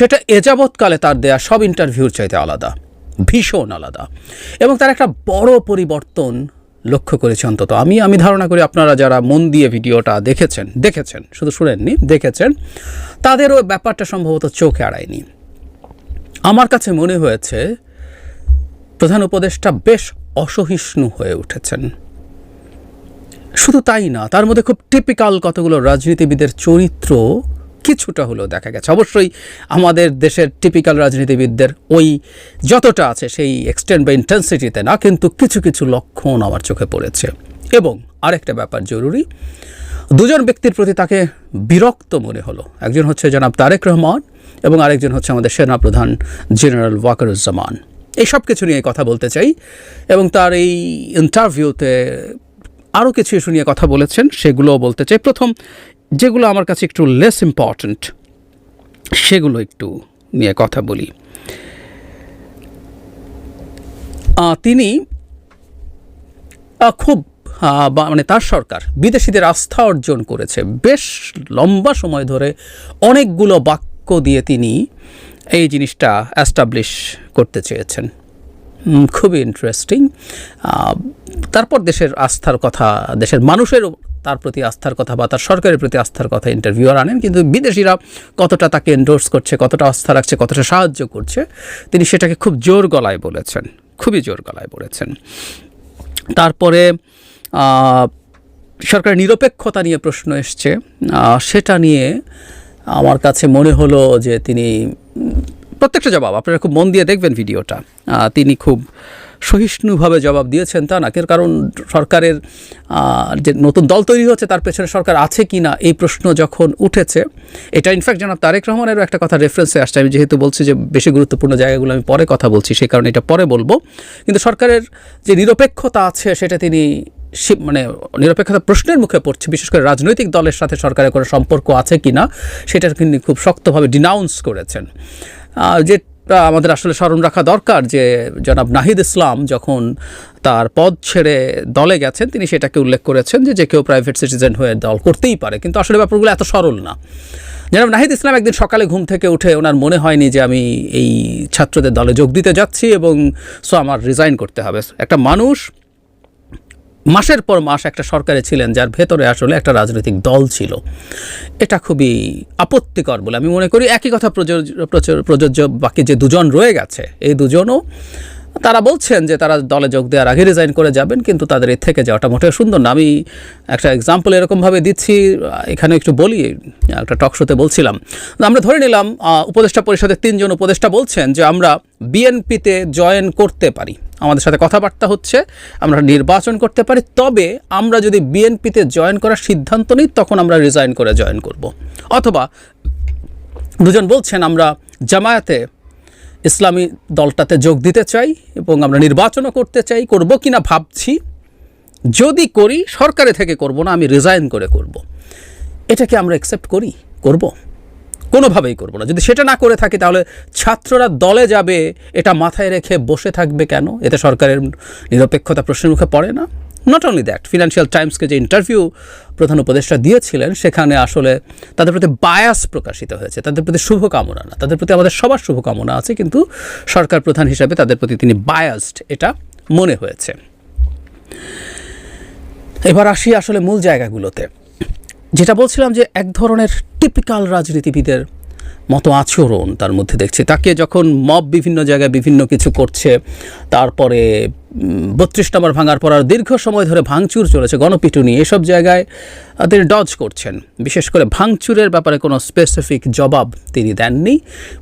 সেটা এযাবৎকালে তার দেয়া সব ইন্টারভিউর চাইতে আলাদা, ভীষণ আলাদা। এবং তার একটা বড় পরিবর্তন লক্ষ্য করেছি অন্তত আমি। আমি ধারণা করি আপনারা যারা মন দিয়ে ভিডিওটা দেখেছেন দেখেছেন, শুধু শুনেননি, দেখেছেন তাদেরও ব্যাপারটা সম্ভবত চোখে আড়ায়নি। আমার কাছে মনে হয়েছে প্রধান উপদেষ্টা বেশ অসহিষ্ণু হয়ে উঠেছেন। শুধু তাই না, তার মধ্যে খুব টিপিক্যাল কতগুলো রাজনীতিবিদের চরিত্র কিছুটা হলেও দেখা গেছে। অবশ্যই আমাদের দেশের টিপিক্যাল রাজনীতিবিদদের ওই যতটা আছে সেই এক্সটেন্ট বা ইন্টেন্সিটিতে না, কিন্তু কিছু কিছু লক্ষণ আমার চোখে পড়েছে। এবং আরেকটা ব্যাপার জরুরি, দুজন ব্যক্তির প্রতি তাকে বিরক্ত মনে হলো। একজন হচ্ছে জনাব তারেক রহমান এবং আরেকজন হচ্ছে আমাদের সেনাপ্রধান জেনারেল ওয়াকারুজ্জামান। এই সব কিছু নিয়ে কথা বলতে চাই এবং তার এই ইন্টারভিউতে আরও কিছু ইস্যু নিয়ে কথা বলেছেন, সেগুলোও বলতে চাই। প্রথম যেগুলো আমার কাছে একটু লেস ইম্পর্ট্যান্ট সেগুলো একটু নিয়ে কথা বলি। তিনি খুব মানে তার সরকার বিদেশিদের আস্থা অর্জন করেছে। বেশ লম্বা সময় ধরে অনেকগুলো বাক্য দিয়ে তিনি এই জিনিসটা অ্যাস্টাবলিশ করতে চেয়েছেন। খুবই ইন্টারেস্টিং তারপর দেশের আস্থার কথা, দেশের মানুষের তার প্রতি আস্থার কথা বা তার সরকারের প্রতি আস্থার কথা ইন্টারভিউয়ার আনেন, কিন্তু বিদেশিরা কতটা তাকে এন্ডোর্স করছে, কতটা আস্থা রাখছে, কতটা সাহায্য করছে, তিনি সেটাকে খুব জোর গলায় বলেছেন, খুবই জোর গলায় বলেছেন। তারপরে সরকারের নিরপেক্ষতা নিয়ে প্রশ্ন এসছে সেটা নিয়ে আমার কাছে মনে হলো যে তিনি, প্রত্যেকটা জবাব, আপনারা খুব মন দিয়ে দেখবেন ভিডিওটা তিনি খুব সহিষ্ণুভাবে জবাব দিয়েছেন তা না। কারণ সরকারের যে নতুন দল তৈরি হচ্ছে তার পেছনে সরকার আছে কি না, এই প্রশ্ন যখন উঠেছে, এটা ইনফ্যাক্ট জনাব তারেক রহমানেরও একটা কথা রেফারেন্সে আসছে। আমি যেহেতু বলছি যে বেশি গুরুত্বপূর্ণ জায়গাগুলো আমি পরে কথা বলছি, সেই কারণে এটা পরে বলব। কিন্তু সরকারের যে নিরপেক্ষতা আছে, সেটা তিনি মানে নিরপেক্ষতা প্রশ্নের মুখে পড়ছে, বিশেষ করে রাজনৈতিক দলের সাথে সরকারের কোনো সম্পর্ক আছে কি না, সেটা তিনি খুব শক্তভাবে ডিনাউন্স করেছেন। যেটা আমাদের আসলে স্মরণ রাখা দরকার যে জনাব নাহিদ ইসলাম যখন তার পদ ছেড়ে দলে গেছেন, তিনি সেটাকে উল্লেখ করেছেন যে যে কেউ প্রাইভেট সিটিজেন হয়ে দল করতেই পারে। কিন্তু আসলে ব্যাপারগুলো এত সরল না। জনাব নাহিদ ইসলাম একদিন সকালে ঘুম থেকে উঠে ওনার মনে হয়নি যে, আমি এই ছাত্রদের দলে যোগ দিতে যাচ্ছি এবং সো আমার রিজাইন করতে হবে। একটা মানুষ মাসের পর মাস একটা সরকারে ছিলেন যার ভেতরে আসলে একটা রাজনৈতিক দল ছিল। এটা খুবই আপত্তিকর বলে আমি মনে করি। একই কথা প্রযোজ্য বাকি যে দুজন রয়ে গেছে, এই দুজনও তারা বলছেন যে তারা দলে যোগ দেওয়ার আগে রিজাইন করে যাবেন, কিন্তু তাদের এর থেকে যাওয়াটা মোটেও সুন্দর না। আমি একটা এক্সাম্পল এরকমভাবে দিচ্ছি, এখানে একটু বলি, একটা টক শোতে বলছিলাম। আমরা ধরে নিলাম উপদেষ্টা পরিষদের তিনজন উপদেষ্টা বলছেন যে আমরা বিএনপিতে জয়েন করতে পারি। আমাদের সাথে কথাবার্তা হচ্ছে, আমরা নির্বাচন করতে পারি, তবে আমরা যদি বিএনপিতে জয়েন করার সিদ্ধান্ত নিই, তখন আমরা রিজাইন করে জয়েন করব। অথবা দুজন বলছেন, আমরা জামায়াতে ইসলামী দলটাতে যোগ দিতে চাই এবং আমরা নির্বাচনও করতে চাই, করব কি না ভাবছি। যদি করি, সরকারে থেকে করব না, আমি রিজাইন করে করব। এটাকে আমরা অ্যাকসেপ্ট করি, করব। কোনোভাবেই করব না। যদি সেটা না করে থাকি, তাহলে ছাত্ররা দলে যাবে, এটা মাথায় রেখে বসে থাকবে কেন? এতে সরকারের নিরপেক্ষতা প্রশ্নের মুখে পড়ে না। নট অনলি দ্যাট ফিনান্সিয়াল টাইমসকে যে ইন্টারভিউ প্রধান উপদেষ্টা দিয়েছিলেন, সেখানে আসলে তাদের প্রতি বায়াস প্রকাশিত হয়েছে, তাদের প্রতি শুভকামনা না, তাদের প্রতি আমাদের সবার শুভকামনা আছে, কিন্তু সরকার প্রধান হিসাবে তাদের প্রতি তিনি বায়াসড এটা মনে হয়েছে। এবার আসি আসলে মূল জায়গাগুলোতে। যেটা বলছিলাম যে এক ধরনের টিপিক্যাল রাজনীতিবিদের মতো আচরণ তার মধ্যে দেখছি। তাকে যখন মব বিভিন্ন জায়গায় বিভিন্ন কিছু করছে, তারপরে বত্রিশ নম্বর ভাঙার পর আর দীর্ঘ সময় ধরে ভাঙচুর চলেছে, গণপিটুনি, এসব জায়গায় তিনি ডজ করছেন। বিশেষ করে ভাঙচুরের ব্যাপারে কোনো স্পেসিফিক জবাব তিনি দেননি।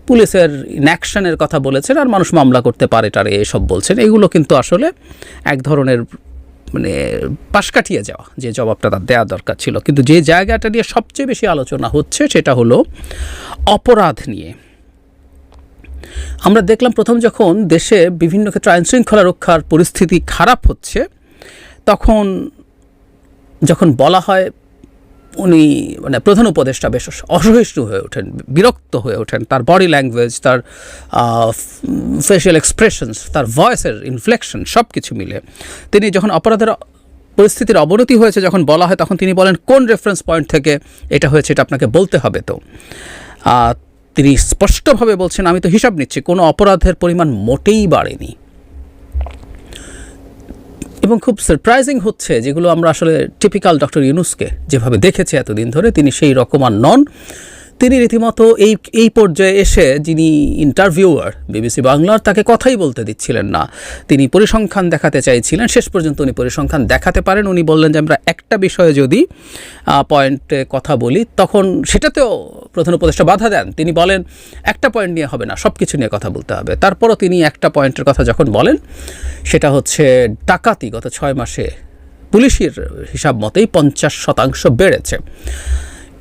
পুলিশের ইনঅ্যাকশনের কথা বলেছেন আর মানুষ মামলা করতে পারে টারে এসব বলছেন। এগুলো কিন্তু আসলে এক ধরনের মানে পাশ কাটিয়ে যাওয়া, যে জবাবটা তার দেওয়া দরকার ছিল। কিন্তু যে জায়গাটা নিয়ে সবচেয়ে বেশি আলোচনা হচ্ছে সেটা হলো অপরাধ নিয়ে। আমরা দেখলাম প্রথম যখন দেশে বিভিন্ন ক্ষেত্রে আইন শৃঙ্খলা রক্ষার পরিস্থিতি খারাপ হচ্ছে, তখন যখন বলা হয় উনি মানে প্রধান উপদেষ্টা বেশ অসহিষ্ণু হয়ে ওঠেন, বিরক্ত হয়ে ওঠেন। তার বডি ল্যাঙ্গুয়েজ তার ফেশিয়াল এক্সপ্রেশনস তার ভয়েসের ইনফ্লেকশন সব কিছু মিলে। তিনি যখন অপরাধের পরিস্থিতির অবনতি হয়েছে যখন বলা হয়, তখন তিনি বলেন, কোন রেফারেন্স পয়েন্ট থেকে এটা হয়েছে, এটা আপনাকে বলতে হবে তো। তিনি স্পষ্টভাবে বলছেন, আমি তো হিসাব নিচ্ছি, কোনো অপরাধের পরিমাণ মোটেই বাড়েনি। এবং খুব সারপ্রাইজিং হচ্ছে, যেগুলো আমরা আসলে টিপিক্যাল ডক্টর ইউনুসকে যেভাবে দেখেছি এতদিন ধরে, তিনি সেই রকম আর নন। তিনি রীতিমতো এই এই পর্যায়ে এসে যিনি ইন্টারভিউয়ার বিবিসি বাংলার, তাকে কথাই বলতে দিচ্ছিলেন না। তিনি পরিসংখ্যান দেখাতে চাইছিলেন, শেষ পর্যন্ত উনি পরিসংখ্যান দেখাতে পারেন। উনি বললেন যে, আমরা একটা বিষয়ে যদি পয়েন্টে কথা বলি, তখন সেটাতেও প্রধান উপদেষ্টা বাধা দেন। তিনি বলেন, একটা পয়েন্ট নিয়ে হবে না সব কিছু নিয়ে কথা বলতে হবে। তারপরও তিনি একটা পয়েন্টের কথা যখন বলেন, সেটা হচ্ছে ডাকাতি গত ছয় মাসে পুলিশের হিসাব মতেই পঞ্চাশ শতাংশ বেড়েছে।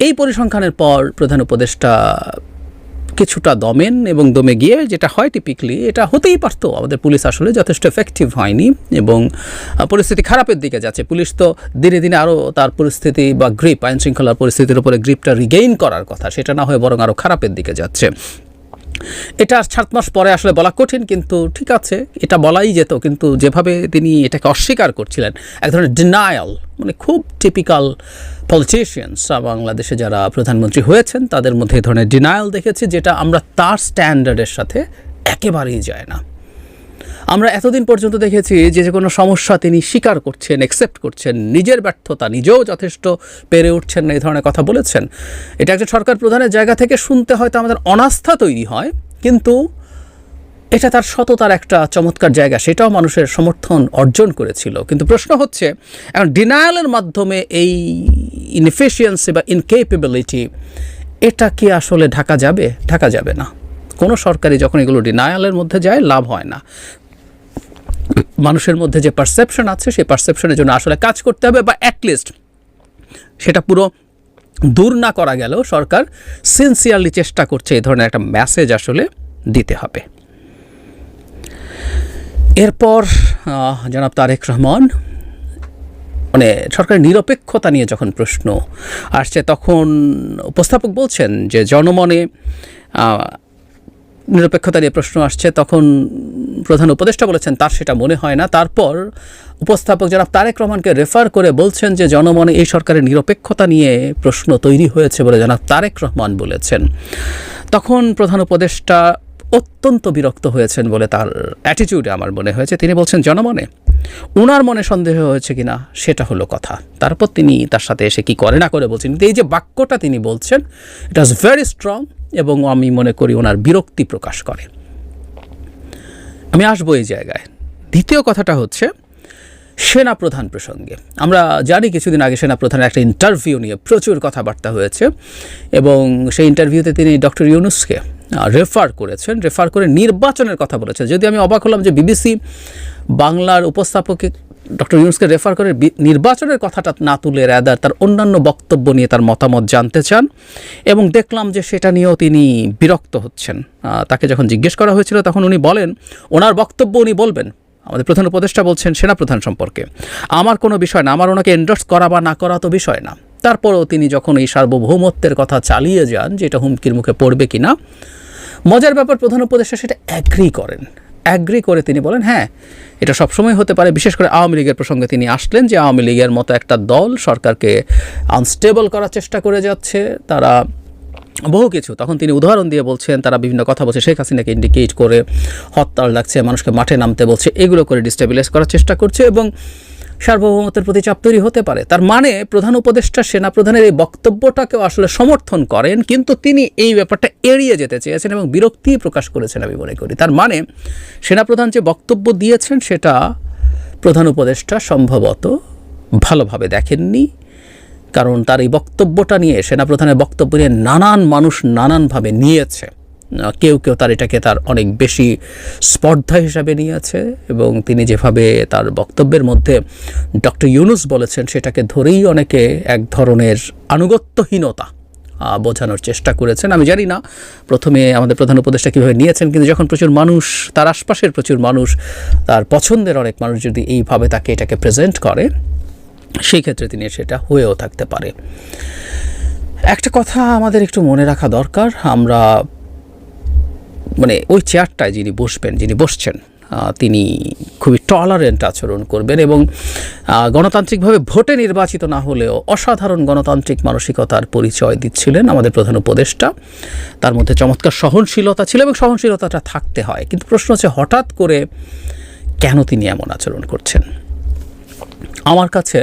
এই পরিসংখ্যানের পর প্রধান উপদেষ্টা কিছুটা দমেন এবং দমে গিয়ে যেটা হয় টিপিকলি এটা হতেই পারতো, আমাদের পুলিশ আসলে যথেষ্ট এফেক্টিভ হয়নি এবং পরিস্থিতি খারাপের দিকে যাচ্ছে। পুলিশ তো দিনে দিনে আরও তার পরিস্থিতি বা গ্রিপ আইন শৃঙ্খলার পরিস্থিতির উপরে গ্রিপটা রিগেইন করার কথা, সেটা না হয়ে বরং আরও খারাপের দিকে যাচ্ছে। এটা সাত মাস পরে আসলে বলা কঠিন, কিন্তু ঠিক আছে, এটা বলাই যেত, কিন্তু যেভাবে তিনি এটাকে অস্বীকার করছিলেন, এক ধরনের ডিনায়াল মানে খুব টিপিক্যাল পলিটিশিয়ানস বাংলাদেশে যারা প্রধানমন্ত্রী হয়েছেন, তাদের মধ্যে এই ধরনের ডিনায়াল দেখেছি, যেটা আমরা তার স্ট্যান্ডার্ডের সাথে একেবারেই যায় না। আমরা এতদিন পর্যন্ত দেখেছি যে যে কোনো সমস্যা তিনি স্বীকার করছেন একসেপ্ট করছেন, নিজের ব্যর্থতা নিজেও যথেষ্ট পেরে উঠছেন না এই ধরনের কথা বলেছেন। এটা একজন সরকার প্রধানের জায়গা থেকে শুনতে হয়তো আমাদের অনাস্থা তৈরি হয়, কিন্তু এটা তার সততার একটা চমৎকার জায়গা, সেটাও মানুষের সমর্থন অর্জন করেছিল। কিন্তু প্রশ্ন হচ্ছে, এখন ডিনায়ালের মাধ্যমে এই ইনএফিসিয়েন্সি বা ইনকেপেবিলিটি এটা কি আসলে ঢাকা যাবে? ঢাকা যাবে না। কোনো সরকারি যখন এগুলো ডিনায়ালের মধ্যে যায়, লাভ হয় না। মানুষের মধ্যে যে পারসেপশন আছে, সেই পারসেপশনের জন্য আসলে কাজ করতে হবে বা অ্যাটলিস্ট সেটা পুরো দূর না করা গেলেও সরকার সিনসিয়ারলি চেষ্টা করছে, এই ধরনের একটা মেসেজ আসলে দিতে হবে। এরপর জনাব তারেক রহমান মানে সরকারের নিরপেক্ষতা নিয়ে যখন প্রশ্ন আসছে, তখন উপস্থাপক বলছেন যে জনমনে নিরপেক্ষতা নিয়ে প্রশ্ন আসছে, তখন প্রধান উপদেষ্টা বলেছেন তার সেটা মনে হয় না। তারপর উপস্থাপক জনাব তারেক রহমানকে রেফার করে বলছেন যে জনমনে এই সরকারের নিরপেক্ষতা নিয়ে প্রশ্ন তৈরি হয়েছে বলে জনাব তারেক রহমান বলেছেন। তখন প্রধান উপদেষ্টা অত্যন্ত বিরক্ত হয়েছেন বলে তার অ্যাটিটিউডে আমার মনে হয়েছে। তিনি বলছেন জনমনে ওনার মনে সন্দেহ হয়েছে কিনা সেটা হলো কথা। তারপর তিনি তার সাথে এসে কি করে না করে বলছেন এই যে বাক্যটা তিনি বলছেন ইট ওয়াজ ভেরি স্ট্রং এবং আমি মনে করি ওনার বিরক্তি প্রকাশ করে। আমি আসব এই জায়গায়। দ্বিতীয় কথাটা হচ্ছে সেনা প্রধান প্রসঙ্গে। আমরা জানি কিছুদিন আগে সেনা প্রধানের একটা ইন্টারভিউ নিয়ে প্রচুর কথাবার্তা হয়েছে এবং সেই ইন্টারভিউতে তিনি ডক্টর ইউনুসকে রেফার করেছেন রেফার করে নির্বাচনের কথা বলেছেন। যদি আমি অবাক হলাম যে বিবিসি বাংলার উপস্থাপকে ডক্টর ইউনুসকে রেফার করে নির্বাচনের কথাটা না তুলে র্যাদার তার অন্যান্য বক্তব্য নিয়ে তার মতামত জানতে চান এবং দেখলাম যে সেটা নিয়েও তিনি বিরক্ত হচ্ছেন। তাকে যখন জিজ্ঞেস করা হয়েছিল তখন উনি বলেন, ওনার বক্তব্য উনি বলবেন। আমাদের প্রধান উপদেষ্টা বলছেন, সেনাপ্রধান সম্পর্কে। আমার কোনো বিষয় না, আমার ওনাকে এন্ডোর্স করা বা না করা তো বিষয় না। তারপরেও তিনি যখন এই সার্বভৌমত্বের কথা চালিয়ে যান, যে এটা হুমকির মুখে পড়বে কিনা, মজার ব্যাপার প্রধান উপদেষ্টা সেটা অ্যাগ্রি করেন। অ্যাগ্রি করে তিনি বলেন হ্যাঁ এটা সবসময় হতে পারে। বিশেষ করে আওয়ামী লীগের প্রসঙ্গে তিনি আসলেন যে আওয়ামী লীগের মতো একটা দল সরকারকে আনস্টেবল করার চেষ্টা করে যাচ্ছে। তারা বহু কিছু, তখন তিনি উদাহরণ দিয়ে বলছেন, তারা বিভিন্ন কথা বলছে, শেখ হাসিনাকে ইন্ডিকেট করে হরতাল লাগছে মানুষকে মাঠে নামতে বলছে। এগুলো করে ডিস্টেবিলাইজ করার চেষ্টা করছে এবং সার্বভৌমত্বের প্রতি চাপ তৈরি হতে পারে। তার মানে প্রধান উপদেষ্টা, সেনাপ্রধানের এই বক্তব্যটাকেও আসলে সমর্থন করেন, কিন্তু তিনি এই ব্যাপারটা এড়িয়ে যেতে চেয়েছেন এবং বিরক্তি প্রকাশ করেছেন আমি মনে করি। তার মানে সেনাপ্রধান যে বক্তব্য দিয়েছেন, সেটা প্রধান উপদেষ্টা সম্ভবত ভালোভাবে দেখেননি, কারণ তার এই বক্তব্যটা নিয়ে, সেনাপ্রধানের বক্তব্য নিয়ে নানান মানুষ নানানভাবে নিয়েছে। কেউ কেউ তার এটাকে তার অনেক বেশি স্পর্ধা হিসাবে নিয়েছে এবং তিনি যেভাবে তার বক্তব্যের মধ্যে ডক্টর ইউনুস বলেছেন, সেটাকে ধরেই অনেকে এক ধরনের আনুগত্যহীনতা বোঝানোর চেষ্টা করেছেন। আমি জানি না, প্রথমে আমাদের প্রধান উপদেষ্টা কীভাবে নিয়েছেন, কিন্তু যখন প্রচুর মানুষ, তার আশপাশের প্রচুর মানুষ, তার পছন্দের অনেক মানুষ যদি এইভাবে তাকে এটাকে প্রেজেন্ট করে, সেই ক্ষেত্রে তিনি সেটা হয়েও থাকতে পারে। একটা কথা আমাদের একটু মনে রাখা দরকার, আমরা মানে ওই চেয়ারটায় যিনি বসবেন, যিনি বসছেন তিনি খুবই টলারেন্ট আচরণ করবেন এবং গণতান্ত্রিকভাবে ভোটে নির্বাচিত না হলেও অসাধারণ গণতান্ত্রিক মানসিকতার পরিচয় দিচ্ছিলেন আমাদের প্রধান উপদেষ্টা। তার মধ্যে চমৎকার সহনশীলতা ছিল এবং সহনশীলতাটা থাকতে হয়। কিন্তু প্রশ্ন হচ্ছে, হঠাৎ করে কেন তিনি এমন আচরণ করছেন? আমার কাছে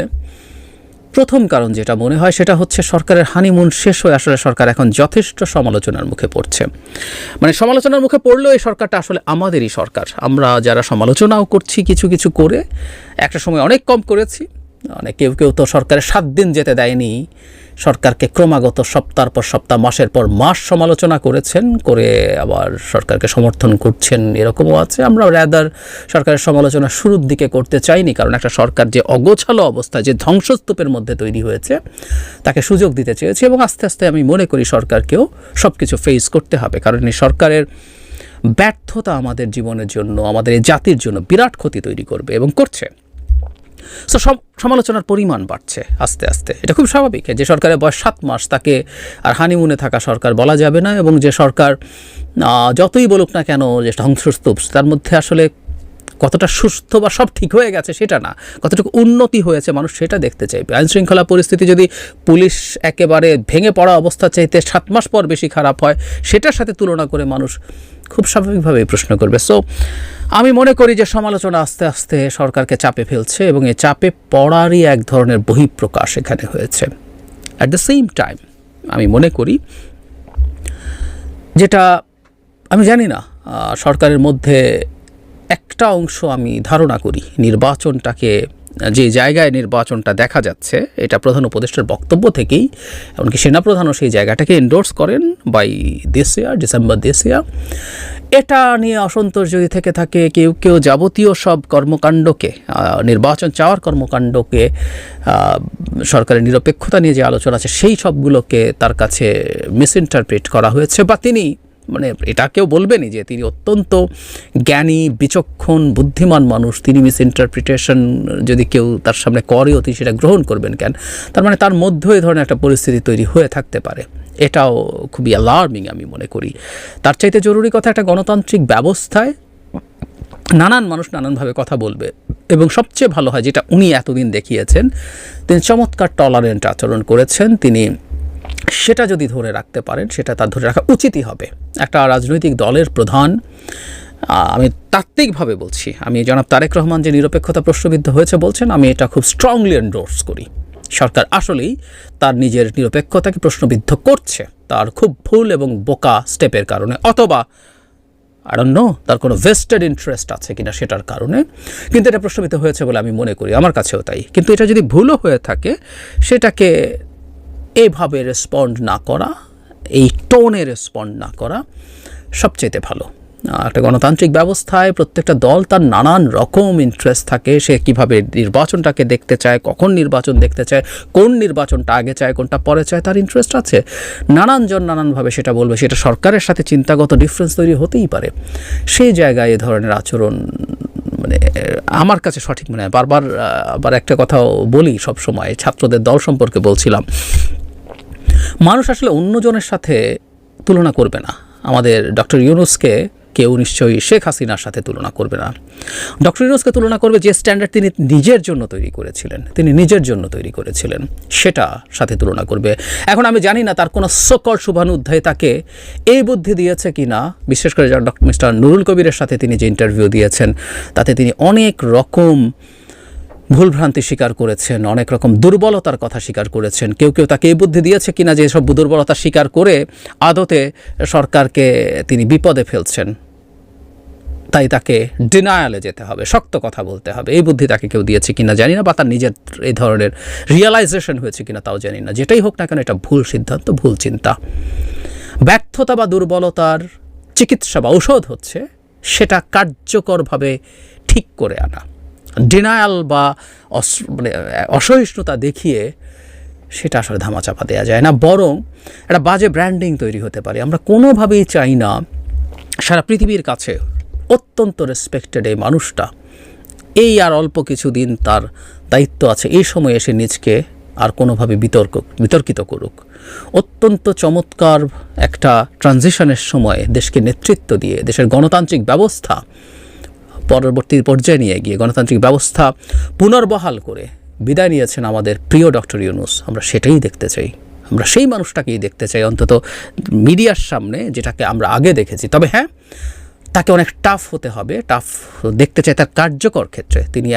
প্রথম কারণ যেটা মনে হয় সেটা হচ্ছে সরকারের হানিমুন শেষ হয়ে আসলে সরকার এখন যথেষ্ট সমালোচনার মুখে পড়ছে। মানে সমালোচনার মুখে পড়লেও এই সরকারটা আসলে আমাদেরই সরকার। আমরা যারা সমালোচনাও করছি কিছু কিছু করে, একটা সময় অনেক কম করেছি, অনেক কেউ কেউ তো সরকারের সাত দিন যেতে দেয়নি। সরকারকে ক্রমাগত সপ্তাহ পর সপ্তাহ, মাসের পর মাস সমালোচনা করেছেন, করে আবার সরকারকে সমর্থন করছেন, এরকমও আছে। আমরা র্যাদার সরকারের সমালোচনা শুরুর দিকে করতে চাইনি, কারণ একটা সরকার যে অগোছালো অবস্থা, যে ধ্বংসস্তূপের মধ্যে তৈরি হয়েছে, তাকে সুযোগ দিতে চেয়েছি এবং আস্তে আস্তে আমি মনে করি সরকারকেও সব কিছু ফেস করতে হবে, কারণ এই সরকারের ব্যর্থতা আমাদের জীবনের জন্য, আমাদের এই জাতির জন্য বিরাট ক্ষতি তৈরি করবে এবং করছে। সো সব সমালোচনার পরিমাণ বাড়ছে আস্তে আস্তে। এটা খুব স্বাভাবিক, যে সরকারের বয়স সাত মাস, তাকে আর হানিমুনে থাকা সরকার বলা যাবে না এবং যে সরকার যতই বলুক না কেন যে ধ্বংসস্তূপ, তার মধ্যে আসলে কতটা সুস্থ বা সব ঠিক হয়ে গেছে সেটা না। কতটুকু উন্নতি হয়েছে মানুষ সেটা দেখতে চাইবে। আইন শৃঙ্খলা পরিস্থিতি যদি পুলিশ একেবারে ভেঙে পড়া অবস্থা চাইতে সাত মাস পর বেশি খারাপ হয়, সেটার সাথে তুলনা করে মানুষ খুব স্বাভাবিকভাবে প্রশ্ন করবে। সো আমি মনে করি যে সমালোচনা আস্তে আস্তে সরকারকে চাপে ফেলছে এবং এই চাপে পড়ারই এক ধরনের বহিঃপ্রকাশ এখানে হয়েছে। অ্যাট দ্য সেম টাইম আমি মনে করি যেটা আমি জানি না সরকারের মধ্যে একটা অংশ আমি ধারণা করি, নির্বাচনটাকে, যে জায়গায় নির্বাচনটা দেখা যাচ্ছে, এটা প্রধান উপদেষ্টার বক্তব্য থেকেই, এমনকি সেনাপ্রধানও সেই জায়গাটাকে এন্ডোর্স করেন বাই ইয়ার ডিসেম্বর ইয়ার এটা নিয়ে অসন্তোষ যদি থেকে থাকে, কেউ কেউ যাবতীয় সব কর্মকাণ্ডকে নির্বাচন চাওয়ার কর্মকাণ্ডকে সরকারের নিরপেক্ষতা নিয়ে যে আলোচনা আছে, সেই সবগুলোকে তার কাছে মিসইন্টারপ্রেট করা হয়েছে বা তিনি মানে এটা কেউ বলবেনই যে তিনি অত্যন্ত জ্ঞানী, বিচক্ষণ, বুদ্ধিমান মানুষ। তিনি মিস ইন্টারপ্রিটেশন যদি কেউ তার সামনে করেও তিনি সেটা গ্রহণ করবেন কেন? তার মানে তার মধ্যেও এই ধরনের একটা পরিস্থিতি তৈরি হয়ে থাকতে পারে। এটাও খুবই অ্যালার্মিং আমি মনে করি। তার চাইতে জরুরি কথা একটা গণতান্ত্রিক ব্যবস্থায় নানান মানুষ নানানভাবে কথা বলবে এবং সবচেয়ে ভালো হয় যেটা উনি এতদিন দেখিয়েছেন, তিনি চমৎকার টলারেন্ট আচরণ করেছেন। তিনি সেটা যদি ধরে রাখতে পারেন, সেটা তার ধরে রাখা উচিতই হবে। একটা রাজনৈতিক দলের প্রধান আমি তাত্ত্বিকভাবে বলছি, আমি জনাব তারেক রহমান যে নিরপেক্ষতা প্রশ্নবিদ্ধ হয়েছে বলছেন, আমি এটা খুব স্ট্রংলি এন্ডোর্স করি। সরকার আসলেই তার নিজের নিরপেক্ষতাকে প্রশ্নবিদ্ধ করছে, তার খুব ভুল এবং বোকা স্টেপের কারণে, অথবা নো তার কোনো ভেস্টেড ইন্টারেস্ট আছে কিনা সেটার কারণে, কিন্তু এটা প্রশ্নবিদ্ধ হয়েছে বলে আমি মনে করি, আমার কাছেও তাই। কিন্তু এটা যদি ভুলও হয়ে থাকে, সেটাকে এভাবে রেসপন্ড না করা, এই টোনে রেসপন্ড না করা সবচেয়ে ভালো। একটা গণতান্ত্রিক ব্যবস্থায় প্রত্যেকটা দল তার নানান রকম ইন্টারেস্ট থাকে, সে কীভাবে নির্বাচনটাকে দেখতে চায়, কখন নির্বাচন দেখতে চায়, কোন নির্বাচনটা আগে চায়, কোনটা পরে চায়, তার ইন্টারেস্ট আছে। নানানজন নানানভাবে সেটা বলবে, সেটা সরকারের সাথে চিন্তাগত ডিফারেন্স তৈরি হতেই পারে। সেই জায়গায় এ ধরনের আচরণ মানে আমার কাছে সঠিক মনে হয়। বারবার আবার একটা কথাও বলি সব সময় ছাত্রদের দল সম্পর্কে বলছিলাম। মানুষ আসলে অন্যজনের সাথে তুলনা করবে না। আমাদের ডক্টর ইউনুসকে কেউ নিশ্চয়ই শেখ হাসিনার সাথে তুলনা করবে না। ডক্টর ইউনুসকে তুলনা করবে যে স্ট্যান্ডার্ড তিনি নিজের জন্য তৈরি করেছিলেন, তিনি নিজের জন্য তৈরি করেছিলেন, সেটা সাথে তুলনা করবে। এখন আমি জানি না তার কোনো সকল শুভানুধ্যায় তাকে এই বুদ্ধি দিয়েছে কি না। বিশেষ করে ডক্টর মিস্টার নুরুল কবিরের সাথে তিনি যে ইন্টারভিউ দিয়েছেন, তাতে তিনি অনেক রকম ভুলভ্রান্তি স্বীকার করেছেন, অনেক রকম দুর্বলতার কথা স্বীকার করেছেন। কেউ কেউ তাকে এই বুদ্ধি দিয়েছে কিনা যে এসব দুর্বলতা স্বীকার করে আদতে সরকারকে তিনি বিপদে ফেলছেন। তাই তাকে ডিনায়ালে যেতে হবে, শক্ত কথা বলতে হবে। এই বুদ্ধি তাকে কেউ দিয়েছে কিনা জানি না, বা তার নিজের এই ধরনের রিয়েলাইজেশন হয়েছে কিনা তাও জানি না। যেটাই হোক না কেন, এটা ভুল সিদ্ধান্ত, ভুল চিন্তা। ব্যর্থতা বা দুর্বলতার চিকিৎসা বা ঔষধ হচ্ছে, সেটা কার্যকরভাবে ঠিক করে আনা। ডিনায়াল বা মানে অসহিষ্ণুতা দেখিয়ে সেটা আসলে ধামাচাপা দেওয়া যায় না। বরং একটা বাজে ব্র্যান্ডিং তৈরি হতে পারে। আমরা কোনোভাবেই চাই না সারা পৃথিবীর কাছে অত্যন্ত রেসপেক্টেড এই মানুষটা। এই আর অল্প কিছুদিন তার দায়িত্ব আছে। এই সময় এসে নিজকে আর কোনোভাবে বিতর্ক, বিতর্কিত করুক। অত্যন্ত চমৎকার একটা ট্রানজিশনের সময় দেশকে নেতৃত্ব দিয়ে, দেশের গণতান্ত্রিক ব্যবস্থা পরবর্তী পর্যায়ে নিয়ে গিয়ে গণতান্ত্রিক ব্যবস্থা পুনর্বহাল করে বিদায় নিয়েছেন আমাদের প্রিয় ডক্টর ইউনুস। আমরা সেটাই দেখতে চাই। আমরা সেই মানুষটাকেই দেখতে চাই। অন্তত মিডিয়ার সামনে যেটাকে আমরা আগে দেখেছি। তবে হ্যাঁ তাকে অনেক টাফ হতে হবে। টাফ দেখতে চাই তার কার্যকর ক্ষেত্রে। তিনি